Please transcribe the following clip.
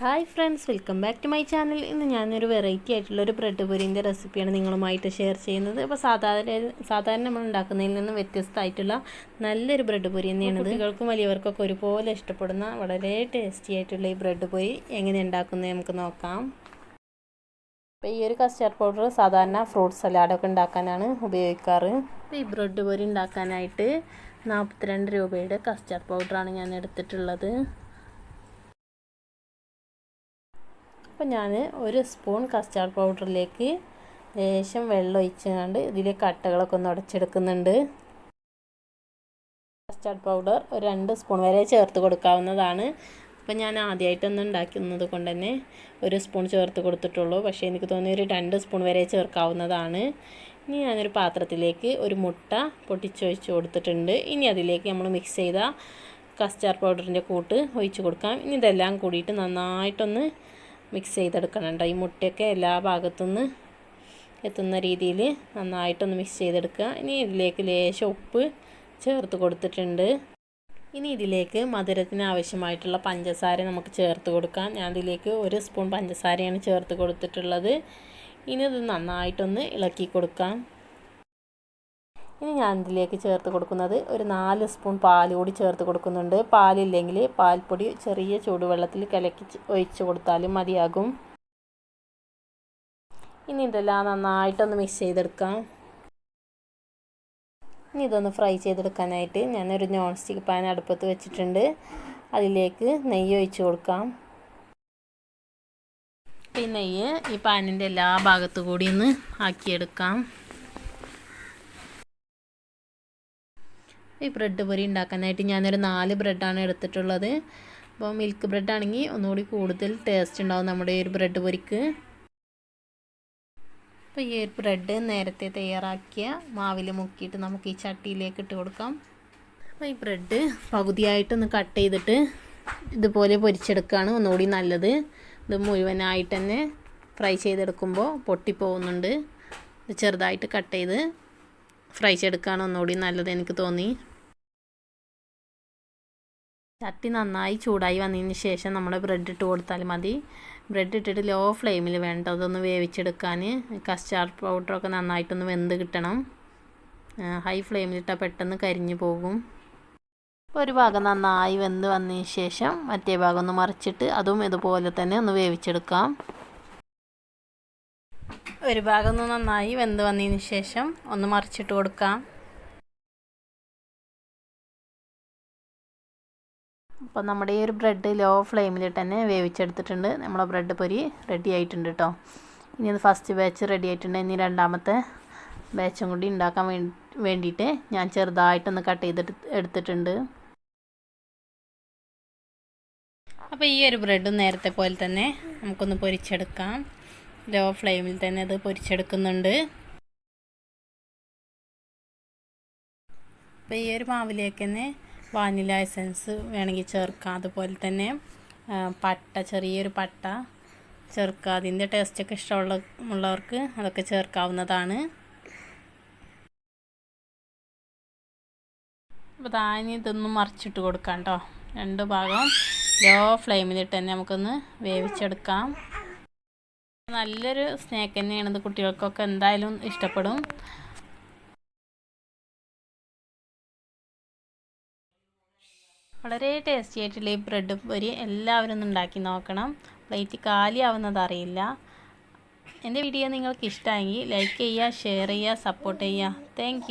Hi friends welcome back to my channel. ഇന്ന് ഞാനൊരു variety ആയിട്ടുള്ള ഒരു ബ്രെഡ് പൊരിന്റെ റെസിപ്പിയാണ് നിങ്ങളുമായിട്ട് ഷെയർ ചെയ്യുന്നത്. അപ്പോൾ സാധാരണ സാധാരണ നമ്മൾ ഉണ്ടാക്കുന്നതിൽ നിന്നും വ്യത്യസ്തമായിട്ടുള്ള നല്ലൊരു ബ്രെഡ് പൊരി തന്നെയാണ് കുട്ടികൾക്കും വലിയവർക്കൊക്കെ ഒരുപോലെ ഇഷ്ടപ്പെടുന്ന വളരെ ടേസ്റ്റി ആയിട്ടുള്ള ഈ ബ്രെഡ് പൊരി എങ്ങനെ ഉണ്ടാക്കുന്നത് നമുക്ക് നോക്കാം. അപ്പോൾ ഈ ഒരു കസ്റ്റാർഡ് പൗഡർ സാധാരണ ഫ്രൂട്ട് സലാഡൊക്കെ ഉണ്ടാക്കാനാണ് ഉപയോഗിക്കാറ്. അപ്പോൾ ഈ ബ്രെഡ് പൊരി ഉണ്ടാക്കാനായിട്ട് നാൽപ്പത്തിരണ്ട് രൂപയുടെ കസ്റ്റാർഡ് പൗഡറാണ് ഞാൻ എടുത്തിട്ടുള്ളത്. അപ്പോൾ ഞാൻ ഒരു സ്പൂൺ കസ്റ്റാർഡ് പൗഡറിലേക്ക് ലേശം വെള്ളം ഒഴിച്ചുകൊണ്ട് ഇതിലെ കട്ടകളൊക്കെ ഒന്ന് ഉടച്ചെടുക്കുന്നുണ്ട് കസ്റ്റാർഡ് പൗഡർ ഒരു രണ്ട് സ്പൂൺ വരെ ചേർത്ത് കൊടുക്കാവുന്നതാണ്. അപ്പം ഞാൻ ആദ്യമായിട്ടൊന്നും ഉണ്ടാക്കുന്നത് കൊണ്ട് തന്നെ ഒരു സ്പൂൺ ചേർത്ത് കൊടുത്തിട്ടുള്ളൂ. പക്ഷേ എനിക്ക് തോന്നി ഒരു രണ്ട് സ്പൂൺ വരെ ചേർക്കാവുന്നതാണ്. ഇനി ഞാനൊരു പാത്രത്തിലേക്ക് ഒരു മുട്ട പൊട്ടിച്ചൊഴിച്ച് കൊടുത്തിട്ടുണ്ട്. ഇനി അതിലേക്ക് നമ്മൾ മിക്സ് ചെയ്ത കസ്റ്റാർഡ് പൗഡറിന്റെ കൂട്ട് ഒഴിച്ച് കൊടുക്കാം. ഇനി ഇതെല്ലാം കൂടിയിട്ട് നന്നായിട്ടൊന്ന് മിക്സ് ചെയ്തെടുക്കണം കേട്ടോ. ഈ മുട്ടയൊക്കെ എല്ലാ ഭാഗത്തുനിന്ന് എത്തുന്ന രീതിയിൽ നന്നായിട്ടൊന്ന് മിക്സ് ചെയ്തെടുക്കുക. ഇനി ഇതിലേക്ക് ലേശം ഉപ്പ് ചേർത്ത് കൊടുത്തിട്ടുണ്ട്. ഇനി ഇതിലേക്ക് മധുരത്തിന് ആവശ്യമായിട്ടുള്ള പഞ്ചസാര നമുക്ക് ചേർത്ത് കൊടുക്കാം. ഞാൻ ഇതിലേക്ക് ഒരു സ്പൂൺ പഞ്ചസാരയാണ് ചേർത്ത് കൊടുത്തിട്ടുള്ളത്. ഇനി ഇത് നന്നായിട്ടൊന്ന് ഇളക്കി കൊടുക്കാം. ഇനി ഞാൻ ഇതിലേക്ക് ചേർത്ത് കൊടുക്കുന്നത് ഒരു നാല് സ്പൂൺ പാൽ കൂടി ചേർത്ത് കൊടുക്കുന്നുണ്ട്. പാലില്ലെങ്കിൽ പാൽപ്പൊടി ചെറിയ ചൂടുവെള്ളത്തിൽ കലക്കി ഒഴിച്ച് കൊടുത്താലും മതിയാകും. ഇനി ഇതെല്ലാം നന്നായിട്ടൊന്ന് മിക്സ് ചെയ്തെടുക്കാം. ഇനി ഇതൊന്ന് ഫ്രൈ ചെയ്തെടുക്കാനായിട്ട് ഞാനൊരു നോൺ സ്റ്റിക്ക് പാൻ അടുപ്പത്ത് വെച്ചിട്ടുണ്ട്. അതിലേക്ക് നെയ്യ് ഒഴിച്ച് കൊടുക്കാം. ഈ നെയ്യ് ഈ പാനിന്റെ എല്ലാ ഭാഗത്തു കൂടി ഒന്ന് ആക്കിയെടുക്കാം. ഈ ബ്രെഡ് പൊരി ഉണ്ടാക്കാനായിട്ട് ഞാനൊരു നാല് ബ്രെഡാണ് എടുത്തിട്ടുള്ളത്. അപ്പോൾ മിൽക്ക് ബ്രെഡ് ആണെങ്കിൽ ഒന്നുകൂടി കൂടുതൽ ടേസ്റ്റ് ഉണ്ടാവും നമ്മുടെ ഈ ഒരു ബ്രെഡ് പൊരിക്ക്. അപ്പോൾ ഈ ഒരു ബ്രെഡ് നേരത്തെ തയ്യാറാക്കിയ മാവിൽ മുക്കിയിട്ട് നമുക്ക് ഈ ചട്ടിയിലേക്ക് ഇട്ട് കൊടുക്കാം. അപ്പോൾ ഈ ബ്രെഡ് പകുതിയായിട്ടൊന്ന് കട്ട് ചെയ്തിട്ട് ഇതുപോലെ പൊരിച്ചെടുക്കുകയാണ് ഒന്നുകൂടി നല്ലത്. ഇത് മുഴുവനായിട്ട് തന്നെ ഫ്രൈ ചെയ്തെടുക്കുമ്പോൾ പൊട്ടിപ്പോകുന്നുണ്ട്. ചെറുതായിട്ട് കട്ട് ചെയ്ത് ഫ്രൈ ചെയ്തെടുക്കുകയാണ് ഒന്നുകൂടി നല്ലത് എനിക്ക് തോന്നി. ചട്ടി നന്നായി ചൂടായി വന്നതിന് ശേഷം നമ്മൾ ബ്രെഡ് ഇട്ട് കൊടുത്താൽ മതി. ബ്രെഡ് ഇട്ടിട്ട് ലോ ഫ്ലെയിമിൽ വേണ്ട അതൊന്ന് വേവിച്ചെടുക്കാൻ. കസ്റ്റാർഡ് പൗഡറൊക്കെ നന്നായിട്ടൊന്ന് വെന്ത് കിട്ടണം. ഹൈ ഫ്ലെയിമിലിട്ടാൽ പെട്ടെന്ന് കരിഞ്ഞു പോകും. ഒരു ഭാഗം നന്നായി വെന്ത് വന്നതിന് ശേഷം മറ്റേ ഭാഗം ഒന്ന് മറിച്ചിട്ട് അതും ഇതുപോലെ തന്നെ ഒന്ന് വേവിച്ചെടുക്കാം. ഒരു ഭാഗം ഒന്ന് നന്നായി വെന്ത് വന്നതിന് ശേഷം ഒന്ന് മറിച്ചിട്ട് കൊടുക്കാം. അപ്പോൾ നമ്മുടെ ഈ ഒരു ബ്രെഡ് ലോ ഫ്ലെയിമിൽ തന്നെ വേവിച്ചെടുത്തിട്ടുണ്ട്. നമ്മളെ ബ്രെഡ് പൊരി റെഡി ആയിട്ടുണ്ട് കേട്ടോ ഇനി അത് ഫസ്റ്റ് ബാച്ച് റെഡി ആയിട്ടുണ്ട്. ഇനി രണ്ടാമത്തെ ബാച്ചും കൂടി ഉണ്ടാക്കാൻ വേണ്ടി വേണ്ടിയിട്ട് ഞാൻ ചെറുതായിട്ടൊന്ന് കട്ട് ചെയ്തിട്ട് എടുത്തിട്ടുണ്ട്. അപ്പോൾ ഈ ഒരു ബ്രെഡും നേരത്തെ പോലെ തന്നെ നമുക്കൊന്ന് പൊരിച്ചെടുക്കാം. ലോ ഫ്ലെയിമിൽ തന്നെ അത് പൊരിച്ചെടുക്കുന്നുണ്ട്. അപ്പോൾ ഈ ഒരു മാവിലേക്ക് തന്നെ വാനില എസൻസ് വേണമെങ്കിൽ ചേർക്കാം. അതുപോലെ തന്നെ പട്ട ചെറിയൊരു പട്ട ചേർക്കുക. അതിന്റെ ടേസ്റ്റൊക്കെ ഇഷ്ടമുള്ള ഉള്ളവർക്ക് അതൊക്കെ ചേർക്കാവുന്നതാണ്. അപ്പോൾ താനി ഇതൊന്നും മറിച്ചിട്ട് കൊടുക്കാം കേട്ടോ രണ്ട് ഭാഗം ലോ ഫ്ലെയിമിലിട്ട് തന്നെ നമുക്കൊന്ന് വേവിച്ചെടുക്കാം. നല്ലൊരു സ്നാക്ക് തന്നെയാണ് ഇത് കുട്ടികൾക്കൊക്കെ എന്തായാലും ഇഷ്ടപ്പെടും. വളരെ ടേസ്റ്റി ആയിട്ടുള്ള ഈ ബ്രെഡ് പൊരി എല്ലാവരും ഒന്ന് ഉണ്ടാക്കി നോക്കണം. പ്ലേറ്റ് കാലിയാവുന്നത് അറിയില്ല എന്റെ വീഡിയോ നിങ്ങൾക്ക് ഇഷ്ടമായെങ്കിൽ ലൈക്ക് ചെയ്യുക ഷെയർ ചെയ്യുക സപ്പോർട്ട് ചെയ്യുക. താങ്ക്